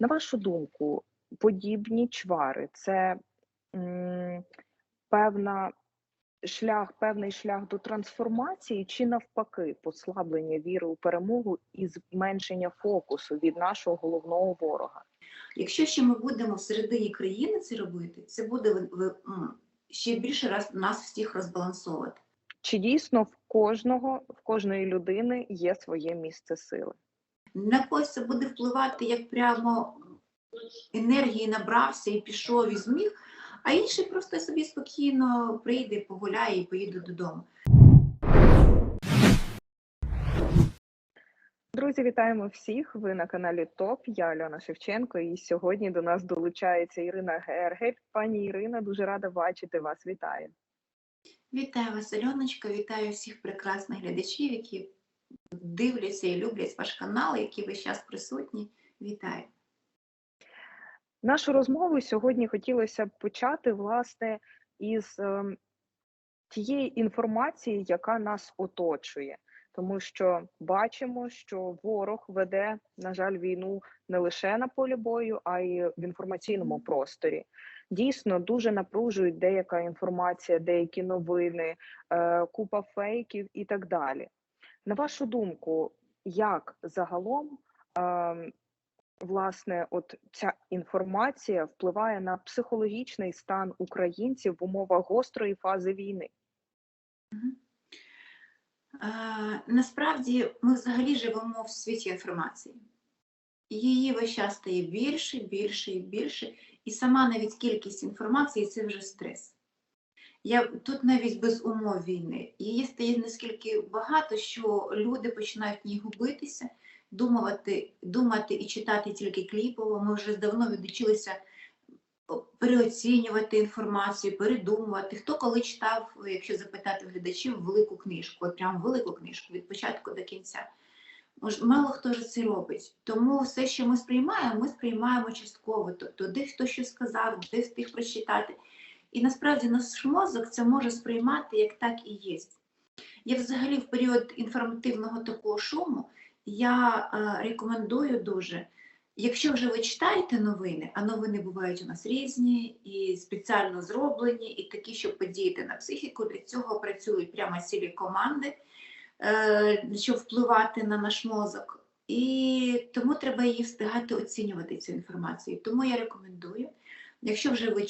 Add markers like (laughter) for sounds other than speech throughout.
На вашу думку, подібні чвари це м, певна шлях, певний шлях до трансформації, чи навпаки, послаблення віри у перемогу і зменшення фокусу від нашого головного ворога? Якщо ще ми будемо всередині країни це робити, це буде ще більше раз нас всіх розбалансовувати. Чи дійсно в кожного, в кожної людини є своє місце сили? На когось це буде впливати, як прямо енергії набрався і пішов і зміг, а інший просто собі спокійно прийде, погуляє і поїде додому. Друзі, вітаємо всіх! Ви на каналі ТОП. Я Альона Шевченко, і сьогодні до нас долучається Ірина Гергель. Пані Ірина, дуже рада бачити вас. Вітаю. Вітаю вас, Альоночка, вітаю всіх прекрасних глядачів, які дивляться і люблять ваш канал, які весь час присутні. Вітаю. Нашу розмову сьогодні хотілося б почати власне із ем, тієї інформації, яка нас оточує, тому що бачимо, що ворог веде, на жаль, війну не лише на полі бою, а й в інформаційному просторі. Дійсно, дуже напружують деяка інформація, деякі новини, е, купа фейків і так далі. На вашу думку, як загалом ем, власне, от ця інформація впливає на психологічний стан українців в умовах гострої фази війни. Е, Насправді ми взагалі живемо в світі інформації. Її весь час стає більше, більше і більше, і сама навіть кількість інформації це вже стрес. Я, тут навіть без умов війни. Її стає наскільки багато, що люди починають в ній губитися, думати, думати і читати тільки кліпово. Ми вже давно відучилися переоцінювати інформацію, передумувати. Хто коли читав, якщо запитати глядачів, велику книжку, от прям велику книжку від початку до кінця. Мало хто ж це робить. Тому все, що ми сприймаємо, ми сприймаємо частково. Тобто, де хто що сказав, де встиг прочитати. І насправді наш мозок це може сприймати як так і є. Я взагалі в період інформативного такого шуму я е, рекомендую дуже, якщо вже ви читаєте новини, а новини бувають у нас різні і спеціально зроблені, і такі, щоб подіяти на психіку, для цього працюють прямо цілі команди, е, щоб впливати на наш мозок. І тому треба її встигати оцінювати цю інформацію. Тому я рекомендую, якщо вже ви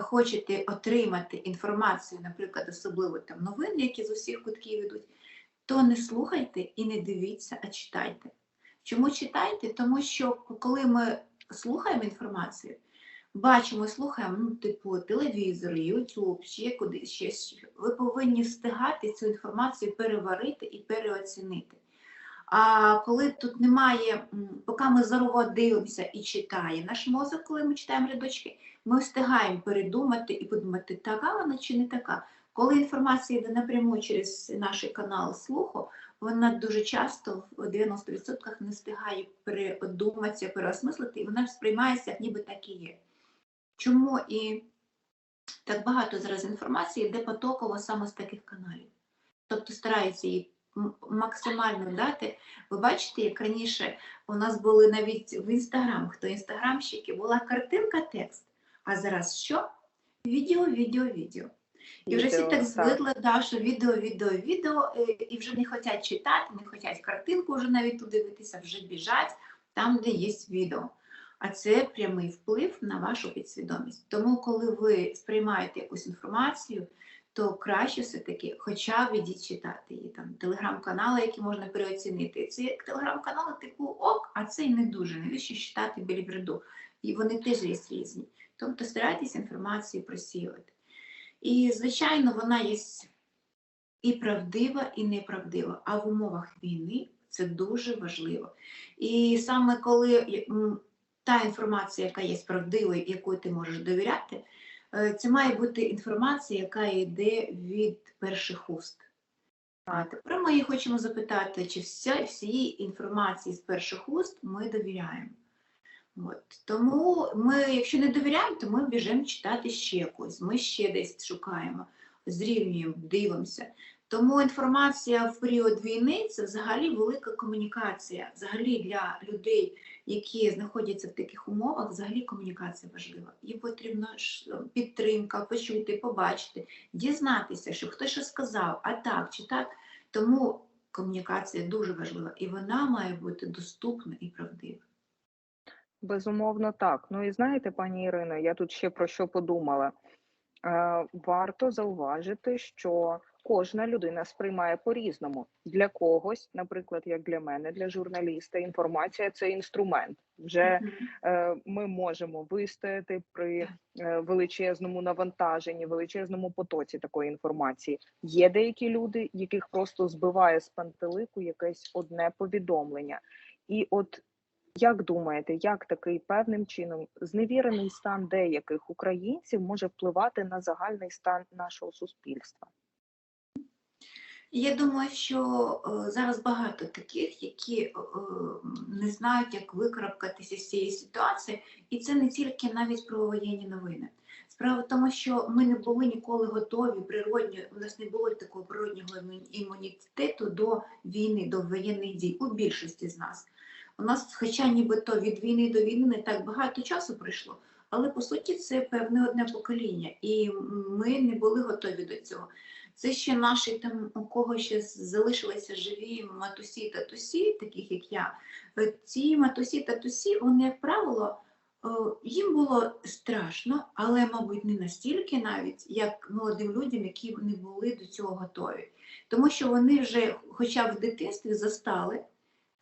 хочете отримати інформацію, наприклад, особливо там новини, які з усіх кутків йдуть, то не слухайте і не дивіться, а читайте. Чому читайте? Тому що коли ми слухаємо інформацію, бачимо, слухаємо, ну, типу, телевізор, YouTube, ще кудись, ще, ви повинні встигати цю інформацію переварити і переоцінити. А коли тут немає, поки ми здорово дивимося і читає наш мозок, коли ми читаємо рядочки, ми встигаємо передумати і подумати, така вона чи не така. Коли інформація йде напряму через наш канал слуху, вона дуже часто в 90% не встигає передуматися, переосмислити, і вона сприймається, ніби так і є. Чому і так багато зараз інформації йде потоково саме з таких каналів? Тобто стараються її максимально дати. Ви бачите, як раніше у нас були навіть в інстаграм, хто інстаграмщики, була картинка, текст. А зараз що? Відео, відео, відео. І вже всі так звикли, да, що відео, відео, відео, е, і вже не хочуть читати, не хочуть картинку вже навіть туди дивитися, вже біжать там, де є відео. А це прямий вплив на вашу підсвідомість. Тому, коли ви сприймаєте якусь інформацію, то краще все-таки, хоча б ідіть читати її там телеграм-канали, які можна переоцінити. Це як телеграм-канали типу ок, а це й не дуже. Навіщо читати біля? І вони теж є різні. Тобто старайтесь інформацію просіювати. І, звичайно, вона є і правдива, і неправдива. А в умовах війни це дуже важливо. І саме коли та інформація, яка є правдивою, якою ти можеш довіряти, це має бути інформація, яка йде від перших уст. А тепер ми хочемо запитати, чи вся, всієї інформації з перших уст ми довіряємо. От. Тому ми, якщо не довіряємо, то ми біжимо читати ще якось, ми ще десь шукаємо, зрівнюємо, дивимося. Тому інформація в період війни це взагалі велика комунікація. Взагалі для людей, які знаходяться в таких умовах, взагалі комунікація важлива. Їм потрібна е, підтримка, почути, побачити, дізнатися, що хтось що сказав, а так чи так. Тому комунікація дуже важлива, і вона має бути доступна і правдива. Безумовно, так. Ну і знаєте, пані Ірино, я тут ще про що подумала. Е, варто зауважити, що кожна людина сприймає по-різному. Для когось, наприклад, як для мене, для журналіста, інформація це інструмент. Вже е, ми можемо вистояти при е, величезному навантаженні, величезному потоці такої інформації. Є деякі люди, яких просто збиває з пантелику якесь одне повідомлення. І от як думаєте, як такий певним чином зневірений стан деяких українців може впливати на загальний стан нашого суспільства? Я думаю, що е, зараз багато таких, які е, не знають, як викарабкатися з цієї ситуації, і це не тільки навіть про воєнні новини. Справа в тому, що ми не були ніколи готові природньо, у нас не було такого природнього імунітету до війни, до воєнних дій у більшості з нас. У нас, хоча нібито від війни до війни не так багато часу пройшло, але по суті це певне одне покоління, і ми не були готові до цього. Це ще наші там, у кого ще залишилися живі матусі татусі, таких як я. Е, Ці матусі татусі, вони, як правило, е, їм було страшно, але, мабуть, не настільки навіть, як молодим людям, які не були до цього готові. Тому що вони вже, хоча б в дитинстві, застали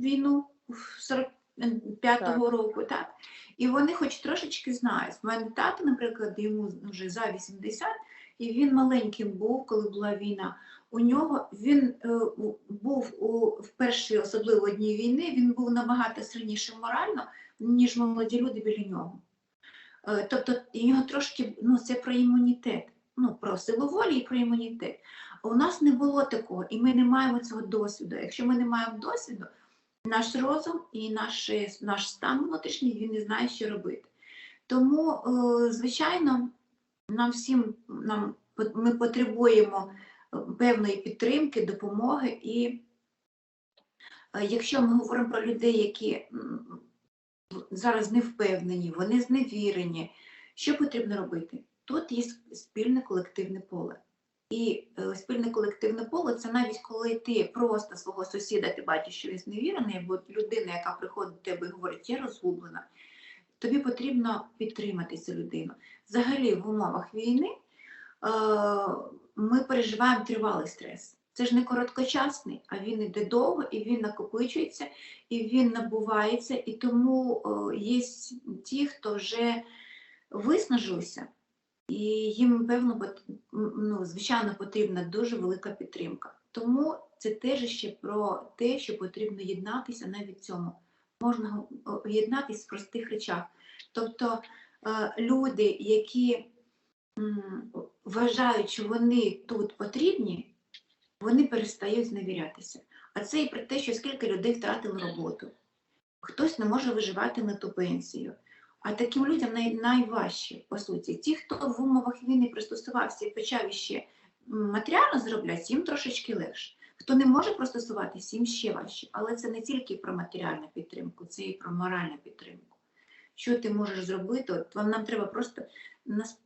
війну в 45-го року, так? І вони хоч трошечки знають. В мене тато, наприклад, йому вже за 80, і він маленьким був, коли була війна. У нього він е, був у в перші, особливо дні війни, він був набагато сильнішим морально, ніж молоді люди біля нього. Е, тобто і нього трошки ну, це про імунітет, ну, про силу волі і про імунітет. У нас не було такого, і ми не маємо цього досвіду. Якщо ми не маємо досвіду, наш розум і наш, наш стан внутрішній він не знає, що робити. Тому, е, звичайно, нам всім нам ми потребуємо е, певної підтримки, допомоги. І е, якщо ми говоримо про людей, які зараз не впевнені, вони зневірені, що потрібно робити? Тут є спільне колективне поле. І е, спільне колективне поле це навіть коли ти просто свого сусіда ти бачиш, що він зневірений, або людина, яка приходить до тебе і говорить, я розгублена. Тобі потрібно підтримати цю людину. Взагалі, в умовах війни е, ми переживаємо тривалий стрес. Це ж не короткочасний, а він іде довго, і він накопичується, і він набувається. І тому е, є ті, хто вже виснажилися, і їм, певно, ну, звичайно, потрібна дуже велика підтримка. Тому це теж ще про те, що потрібно єднатися навіть цьому. Можна е, єднатися в простих речах. Тобто е, люди, які вважають, що вони тут потрібні, вони перестають зневірятися. А це і про те, що скільки людей втратили роботу. Хтось не може виживати на ту пенсію. А таким людям най, найважче, по суті. Ті, хто в умовах війни пристосувався і почав іще матеріально заробляти, їм трошечки легше. Хто не може пристосуватися, їм ще важче. Але це не тільки про матеріальну підтримку, це і про моральну підтримку. Що ти можеш зробити? От вам нам треба просто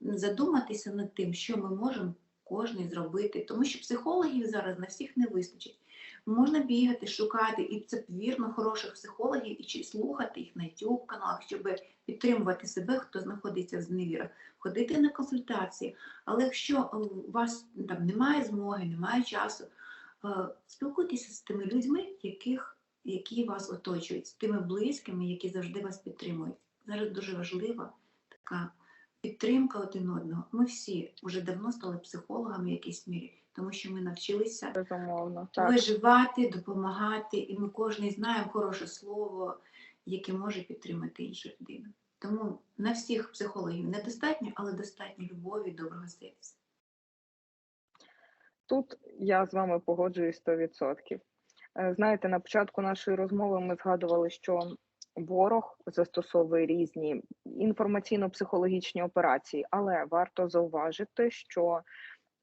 задуматися над тим, що ми можемо кожен зробити, тому що психологів зараз на всіх не вистачить. Можна бігати, шукати, і це вірно хороших психологів, і чи слухати їх на youtube каналах, щоб підтримувати себе, хто знаходиться в зневірах, ходити на консультації. Але якщо у вас там немає змоги, немає часу, спілкуйтеся з тими людьми, яких, які вас оточують, з тими близькими, які завжди вас підтримують. Зараз дуже важлива така підтримка один одного. Ми всі вже давно стали психологами в якійсь мірі, тому що ми навчилися Безумовно, так. виживати, допомагати, і ми кожен знаємо хороше слово, яке може підтримати іншу людину. Тому на всіх психологів недостатньо, але достатньо любові, доброго серця. Тут я з вами погоджуюсь 100%. Е, Знаєте, на початку нашої розмови ми згадували, що ворог застосовує різні інформаційно-психологічні операції, але варто зауважити, що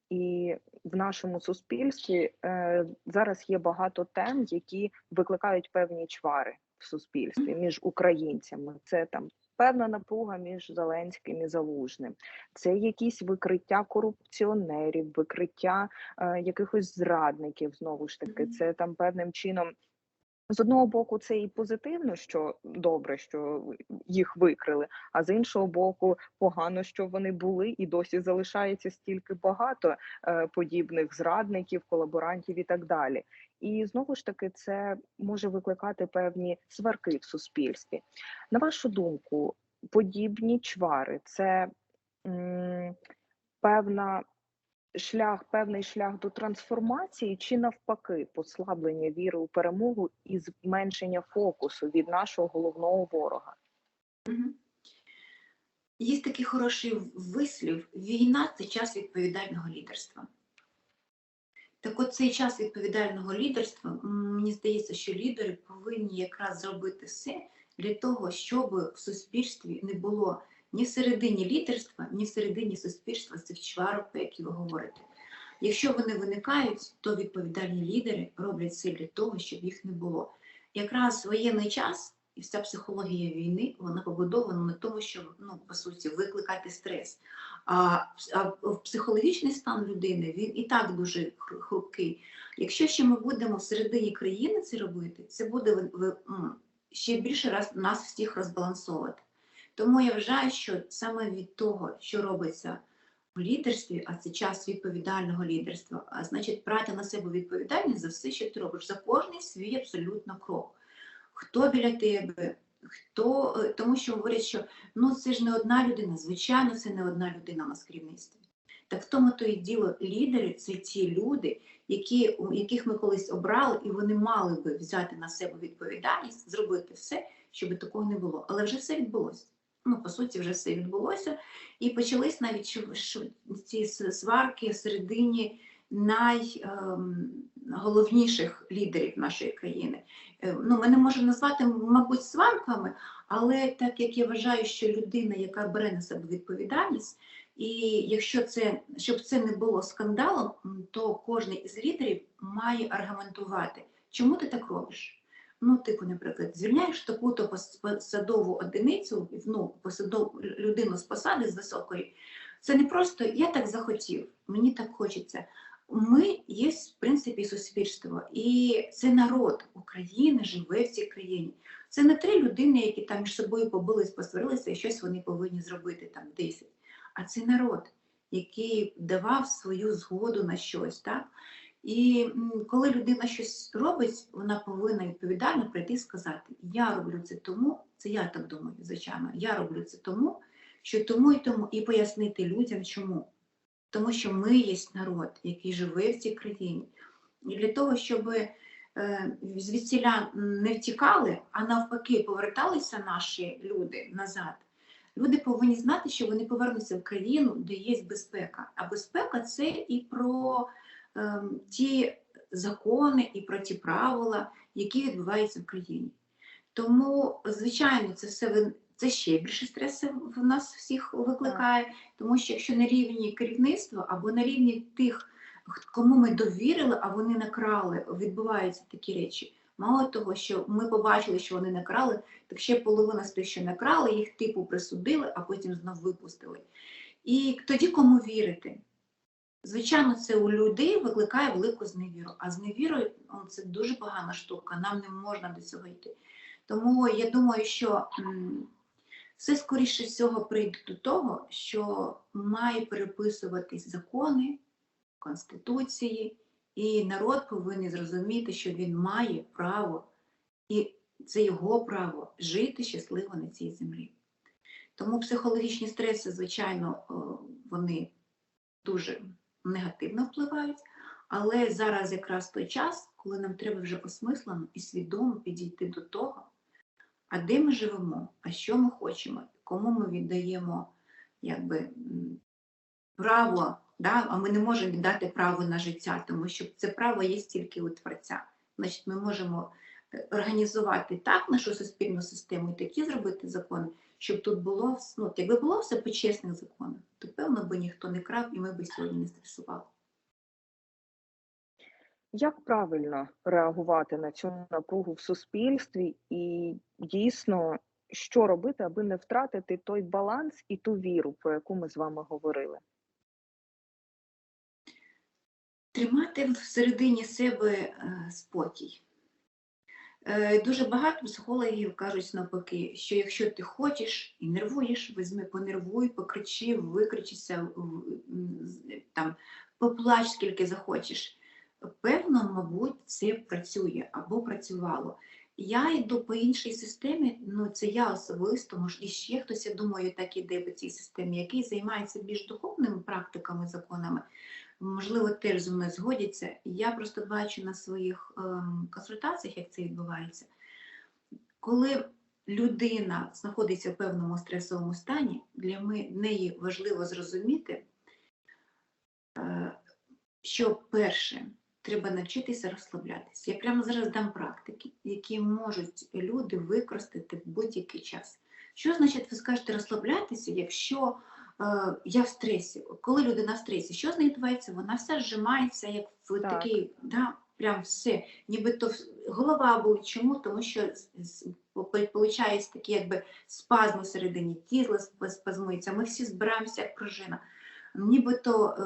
І в нашому суспільстві е, зараз є багато тем, які викликають певні чвари в суспільстві між українцями. Це там певна напруга між Зеленським і Залужним, це якісь викриття корупціонерів, викриття е, якихось зрадників. Знову ж таки, це там певним чином. З одного боку, це і позитивно, що добре, що їх викрили, а з іншого боку, погано, що вони були, і досі залишається стільки багато е, подібних зрадників, колаборантів і так далі. І знову ж таки, це може викликати певні сварки в суспільстві. На вашу думку, подібні чвари це певна шлях, певний шлях до трансформації, чи навпаки, послаблення віри у перемогу і зменшення фокусу від нашого головного ворога? Є такий хороший вислів: війна це час відповідального лідерства. Так от цей час відповідального лідерства, мені здається, що лідери повинні якраз зробити все для того, щоб в суспільстві не було ні всередині лідерства, ні всередині суспільства цих чварок, про які ви говорите. Якщо вони виникають, то відповідальні лідери роблять все для того, щоб їх не було. Якраз воєнний час і вся психологія війни вона побудована на тому, щоб ну по суті викликати стрес. А, а психологічний стан людини він і так дуже хрупкий. Якщо ще ми будемо всередині країни це робити, це буде ще більше раз нас всіх розбалансовувати. Тому я вважаю, що саме від того, що робиться в лідерстві, а це час відповідального лідерства, а значить брати на себе відповідальність за все, що ти робиш, за кожний свій абсолютно крок. Хто біля тебе, хто, е, тому що говорять, що ну це ж не одна людина, звичайно, це не одна людина у нас керівництві. Так в тому то і діло лідери це ті люди, які, яких ми колись обрали, і вони мали би взяти на себе відповідальність, зробити все, щоб такого не було. Але вже все відбулося. Ну, по суті, вже все відбулося. І почались навіть ці сварки всередині найголовніших лідерів нашої країни. Е, Ну, ми не можемо назвати, мабуть, сварками, але так як я вважаю, що людина, яка бере на себе відповідальність, і якщо це щоб це не було скандалом, то кожен із лідерів має аргументувати, чому ти так робиш. Ну, типу, наприклад, звільняєш таку-то посадову одиницю, ну, посадову людину з посади з високої. Це не просто я так захотів, мені так хочеться. Ми є, в принципі, суспільство, і це народ України живе в цій країні. Це не три людини, які там між собою побились, посварилися, і щось вони повинні зробити там 10. А це народ, який давав свою згоду на щось. Так? І коли людина щось робить, вона повинна відповідально прийти і сказати: Я роблю це тому, це я так думаю, звичайно, я роблю це тому, що тому і тому, і пояснити людям, чому. Тому що ми є народ, який живе в цій країні. І для того, щоб е, звідсіля не втікали, а навпаки, поверталися наші люди назад. Люди повинні знати, що вони повернуться в країну, де є безпека. А безпека це і про ем, ті закони, і про ті правила, які відбуваються в країні. Тому, звичайно, це все це ще більше стресу в нас всіх викликає, тому що якщо на рівні керівництва або на рівні тих, кому ми довірили, а вони накрали, відбуваються такі речі. Мало того, що ми побачили, що вони накрали, так ще половина з тих, що накрали, їх типу присудили, а потім знов випустили. І тоді кому вірити? Звичайно, це у людей викликає велику зневіру. А з невірою ну, це дуже погана штука, нам не можна до цього йти. Тому я думаю, що все скоріше всього прийде до того, що має переписуватись закони, конституції, і народ повинен зрозуміти, що він має право, і це його право жити щасливо на цій землі. Тому психологічні стреси, звичайно, е, вони дуже негативно впливають, але зараз якраз той час, коли нам треба вже осмислено і свідомо підійти до того, а де ми живемо, а що ми хочемо, кому ми віддаємо якби, право, да? а ми не можемо віддати право на життя, тому що це право є тільки у Творця. Значить, ми можемо е, організувати так нашу суспільну систему і такі зробити закони, щоб тут було ну, якби було все по чесних законах, то певно би ніхто не крав і ми б сьогодні не стресували. Як правильно реагувати на цю напругу в суспільстві, і дійсно, що робити, аби не втратити той баланс і ту віру, про яку ми з вами говорили? Тримати всередині себе е, спокій. Е, Дуже багато психологів кажуть навпаки, що якщо ти хочеш і нервуєш, візьми, понервуй, покричи, викричися, там, поплач, скільки захочеш. Певно, мабуть, це працює або працювало. Я йду по іншій системі, ну це я особисто, може, і ще хтось, я думаю, так іде по цій системі, який займається більш духовними практиками, законами, можливо, теж зі мною згодяться. Я просто бачу на своїх ем, консультаціях, як це відбувається. Коли людина знаходиться в певному стресовому стані, для неї важливо зрозуміти, е, що перше, треба навчитися розслаблятися. Я прямо зараз дам практики, які можуть люди використати в будь-який час. Що значить, ви скажете розслаблятися, якщо е, я в стресі? Коли людина в стресі, що з нею відбувається? Вона вся зжимається, як в Так. такий, да, прям все, нібито голова болить. Чому? Тому що виходить такі якби спазми всередині, тіло сп- спазмується, ми всі збираємося як пружина. Нібито е,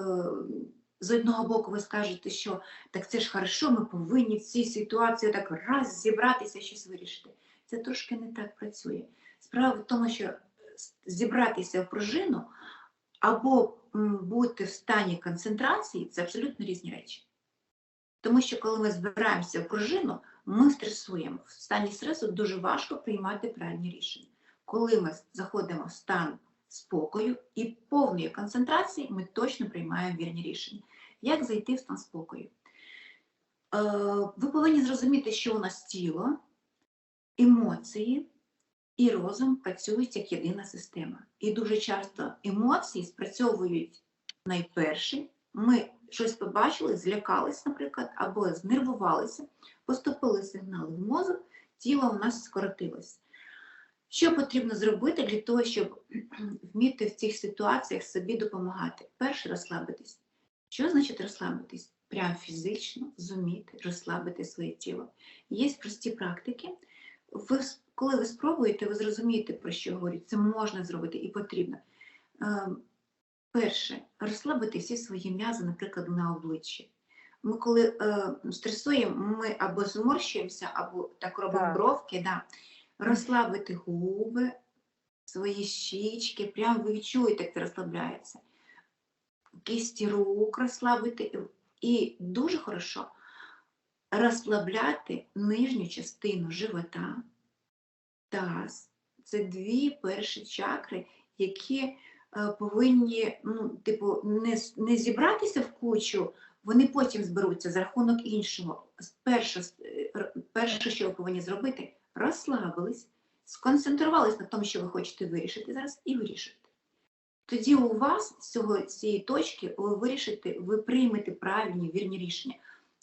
з одного боку ви скажете, що так це ж хорошо, ми повинні в цій ситуації так раз зібратися, щось вирішити. Це трошки не так працює. Справа в тому, що зібратися в пружину або бути в стані концентрації це абсолютно різні речі. Тому що коли ми збираємося в пружину, ми стресуємо. В стані стресу дуже важко приймати правильні рішення. Коли ми заходимо в стан спокою і повної концентрації, ми точно приймаємо вірні рішення. Як зайти в стан спокою? Е, Ви повинні зрозуміти, що у нас тіло, емоції і розум працюють як єдина система. І дуже часто емоції спрацьовують найперші. Ми щось побачили, злякались, наприклад, або знервувалися, поступили сигнали в мозок, тіло у нас скоротилось. Що потрібно зробити для того, щоб (clears throat) вміти в цих ситуаціях собі допомагати? Перше розслабитись. Що значить розслабитись? Прям фізично зуміти розслабити своє тіло. Є прості практики. Ви, коли ви спробуєте, ви зрозумієте, про що я говорю. Це можна зробити і потрібно. Е, Перше, розслабити всі свої м'язи, наприклад, на обличчі. Ми коли е, стресуємо, ми або зморщуємося, або так робимо Так. бровки, да. розслабити губи, свої щічки, прям ви відчуєте, як це розслабляється. Кисті рук розслабити. І дуже хорошо розслабляти нижню частину живота, таз. Це дві перші чакри, які е, повинні, ну, типу, не, не зібратися в кучу, вони потім зберуться за рахунок іншого. Перше, е, перше, що ви повинні зробити, розслабились, сконцентрувались на тому, що ви хочете вирішити зараз, і вирішите. Тоді у вас з цього, цієї точки ви вирішите, ви приймете правильні вірні рішення.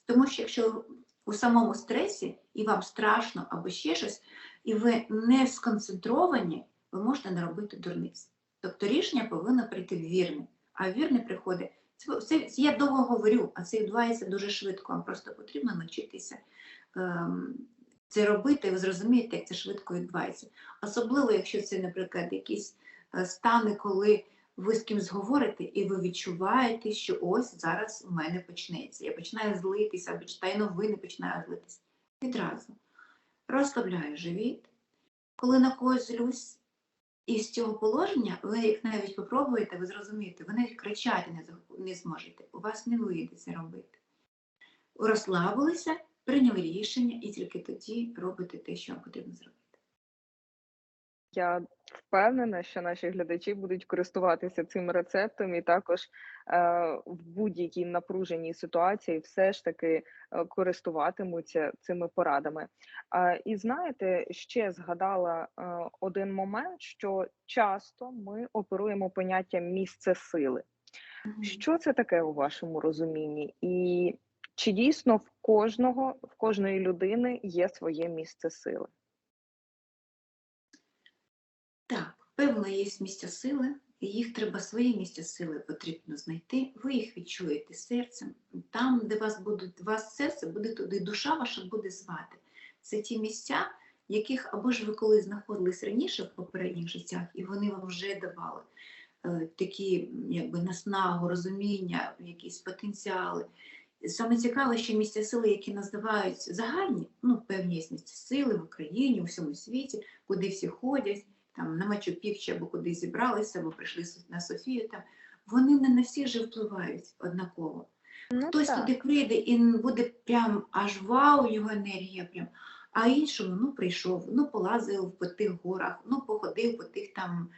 Тому що якщо у самому стресі і вам страшно або ще щось, і ви не сконцентровані, ви можете не робити дурниць. Тобто рішення повинно прийти вірне, а вірне приходить. Це, це, я довго говорю, а це відбувається дуже швидко. Вам просто потрібно навчитися ем, це робити, ви зрозумієте, як це швидко відбувається. Особливо, якщо це, наприклад, якісь е, стани, коли ви з кимось говорите, і ви відчуваєте, що ось зараз у мене почнеться. Я починаю злитися, або читаю новини, починаю злитися. Відразу розслабляю живіт. Коли на когось злюсь, і з цього положення, ви як навіть попробуєте, ви зрозумієте, ви навіть кричати не зможете. У вас не вийде це робити. Розслабилися, прийняли рішення і тільки тоді робите те, що вам потрібно зробити. Я впевнена, що наші глядачі будуть користуватися цим рецептом і також е, в будь-якій напруженій ситуації все ж таки е, користуватимуться цими порадами. Е, і знаєте, ще згадала е, один момент, що часто ми оперуємо поняттям місце сили. Що це таке у вашому розумінні? І чи дійсно в кожного, в кожної людини є своє місце сили? Певно, є місця сили, і їх треба своє місце сили потрібно знайти. Ви їх відчуєте серцем. Там, де вас буде вас серце, буде туди душа ваша буде звати. Це ті місця, яких або ж ви колись знаходились раніше в попередніх життях, і вони вам вже давали е, такі якби наснагу, розуміння, якісь потенціали. Саме цікаве, що місця сили, які називають загальні, ну певні є місця сили в Україні, у всьому світі, куди всі ходять, там на Мачу Пікчі або куди зібралися, або прийшли на Софію, там вони не на всіх же впливають однаково. Ну, Хтось так. туди прийде і буде прям аж вау, його енергія прям. А іншому ну прийшов, ну полазив по тих горах, ну походив по тих там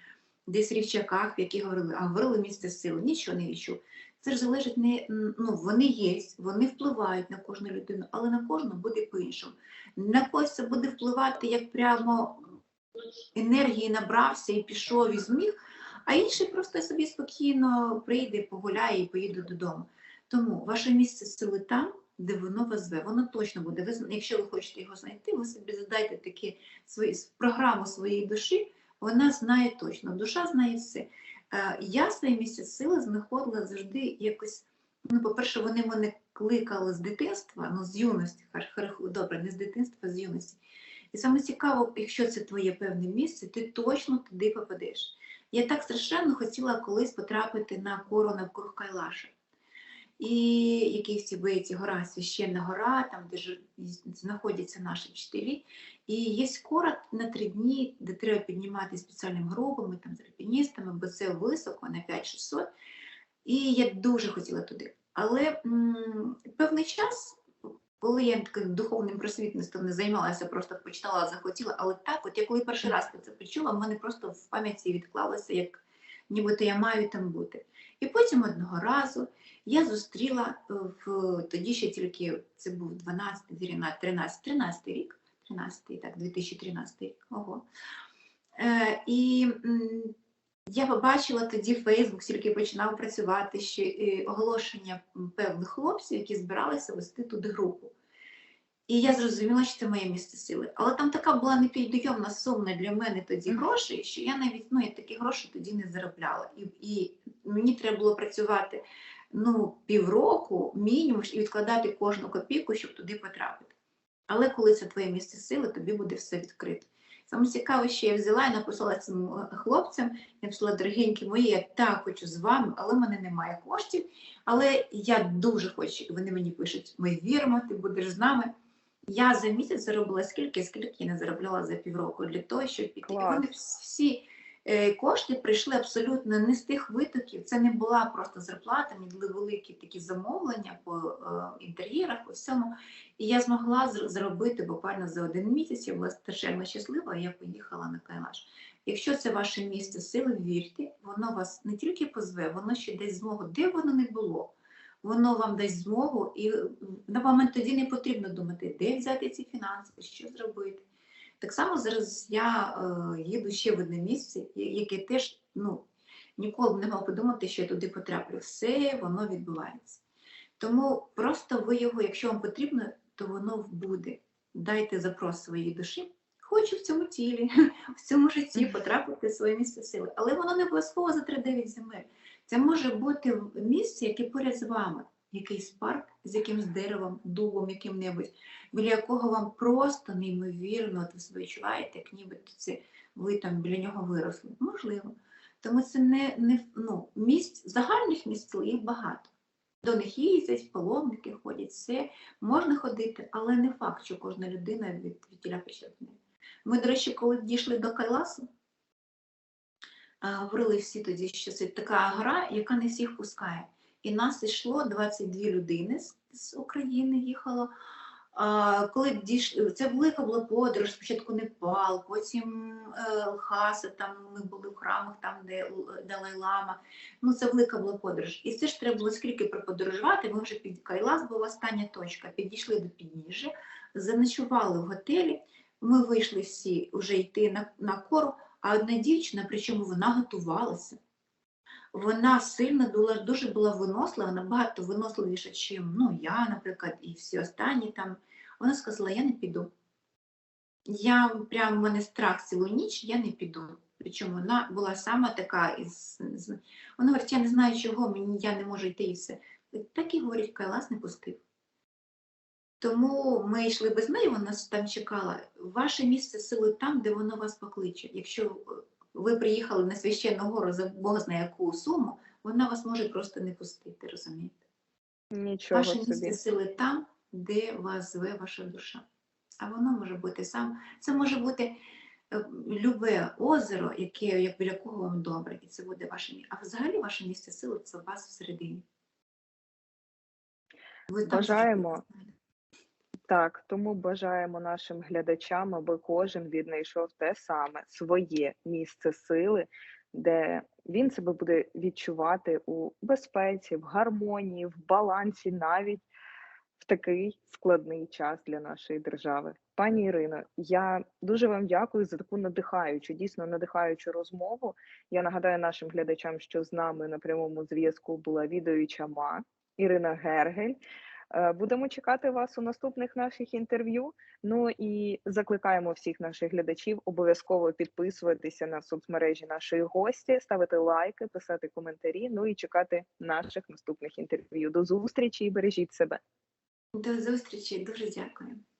десь рівчаках, в які говорили, а говорили місце сили, нічого не відчув. Це ж залежить не ну вони є, вони впливають на кожну людину, але на кожну буде по-іншому. На когось це буде впливати, як прямо енергії набрався і пішов і зміг, а інший просто собі спокійно прийде, погуляє і поїде додому. Тому ваше місце сили там, де воно вас зве, воно точно буде. Ви, якщо ви хочете його знайти, ви собі задайте такі свої програму своєї душі, вона знає точно. Душа знає все. Е, Я своє місце сили знаходила завжди якось. Ну, по-перше, вони мене кликали з дитинства, ну з юності, добре, не з дитинства, а з юності. І саме цікаво, якщо це твоє певне місце, ти точно туди попадеш. Я так страшенно хотіла колись потрапити на кору навкруг Кайлаша. І який всі боїться гора, священна гора, там, де ж знаходяться наші вчителі. І є кора на три дні, де треба піднімати спеціальними групами, там, з альпіністами, бо це високо на 5-600. І я дуже хотіла туди. Але м, певний час, коли я таким духовним просвітництвом не займалася, просто почитала, захотіла, але так, от я коли перший раз це почула, в мене просто в пам'яті відклалося, як нібито я маю там бути. І потім одного разу я зустріла е, в тоді ще тільки це був 12, 13, 13, 13 рік, 13, так, 2013 рік. Ого. Е, і я побачила тоді Фейсбук, тільки починав працювати ще е, оголошення певних хлопців, які збиралися вести туди групу. І я зрозуміла, що це моє місце сили. Але там така була непідйомна сума для мене тоді грошей, що я навіть ну, я такі гроші тоді не заробляла. І, і мені треба було працювати ну, півроку мінімум і відкладати кожну копійку, щоб туди потрапити. Але коли це твоє місце сили, тобі буде все відкрито. Саме цікаво, що я взяла і написала цим е, хлопцям, я написала, дорогенькі мої, я так хочу з вами, але в мене немає коштів. Але я дуже хочу, і вони мені пишуть, ми віримо, ти будеш з нами. Я за місяць заробила скільки, скільки я не заробляла за півроку для того, щоб піти. І вони всі кошти прийшли абсолютно не з тих витоків. Це не була просто зарплата, мені були великі такі замовлення по е, інтер'єрах, по всьому. І я змогла зробити буквально за один місяць. Я була страшенно щаслива, я поїхала на Кайлаш. Якщо це ваше місце сили, вірте, воно вас не тільки позве, воно ще дасть змогу, де воно не було. Воно вам дасть змогу, і на момент тоді не потрібно думати, де взяти ці фінанси, що зробити. Так само зараз я е, їду ще в одне місце, яке теж ну, ніколи б не мав подумати, що я туди потраплю. Все воно відбувається. Тому просто ви його, якщо вам потрібно, то воно буде. Дайте запрос своїй душі. Хочу в цьому тілі, (laughs) в цьому житті потрапити в своє місце сили. Але воно не обов'язково за 3-9 земель. Це може бути місце, яке поряд з вами, якийсь парк з якимсь деревом, дубом, яким-небудь, біля якого вам просто неймовірно, відчуваєте, як ніби це ви там біля нього виросли. Можливо. Тому це не, не ну, місць, загальних місць їх багато. До них їздять, паломники ходять, все можна ходити, але не факт, що кожна людина від, тіля причетна. Ми, до речі, коли дійшли до Кайласу, говорили всі тоді, що це така гора, яка не всіх пускає. І нас йшло 22 людини з, України їхало. А, коли дійшли, це велика була подорож, спочатку Непал, потім е, Лхаса, там ми були в храмах, там, де Далай-Лама. Ну, це велика була подорож. І це ж треба було скільки проподорожувати. Ми вже під Кайлас була остання точка. Підійшли до підніжжя, заночували в готелі. Ми вийшли всі вже йти на, на кору, а одна дівчина, причому вона готувалася. Вона сильно була, дуже була винослива, набагато виносливіша, ніж ну, я, наприклад, і всі останні там. Вона сказала, я не піду. я прям в мене страх цілу ніч, я не піду. Причому вона була сама така із. Вона говорить, я не знаю, чого мені я не можу йти і все. Так і говорить, Кайлас не пустив. Тому ми йшли без неї, вона там чекала. Ваше місце сили там, де воно вас покличе. Якщо ви приїхали на священну гору за Бог знає яку суму, вона вас може просто не пустити, розумієте? Нічого Ваше місце сили там, де вас зве ваша душа. А воно може бути сам. Це може бути е, любе озеро, яке, як біля кого вам добре, і це буде ваше місце. А взагалі ваше місце сили це у вас всередині. Ви там Бажаємо. знаєте. Так, тому бажаємо нашим глядачам, аби кожен віднайшов те саме своє місце сили, де він себе буде відчувати у безпеці, в гармонії, в балансі, навіть в такий складний час для нашої держави. Пані Ірино, я дуже вам дякую за таку надихаючу, дійсно надихаючу розмову. Я нагадаю нашим глядачам, що з нами на прямому зв'язку була відаюча ма Ірина Гергель. Е, Будемо чекати вас у наступних наших інтерв'ю. Ну і закликаємо всіх наших глядачів обов'язково підписуватися на соцмережі нашої гості, ставити лайки, писати коментарі. Ну і чекати наших наступних інтерв'ю. До зустрічі і бережіть себе. До зустрічі, дуже дякую.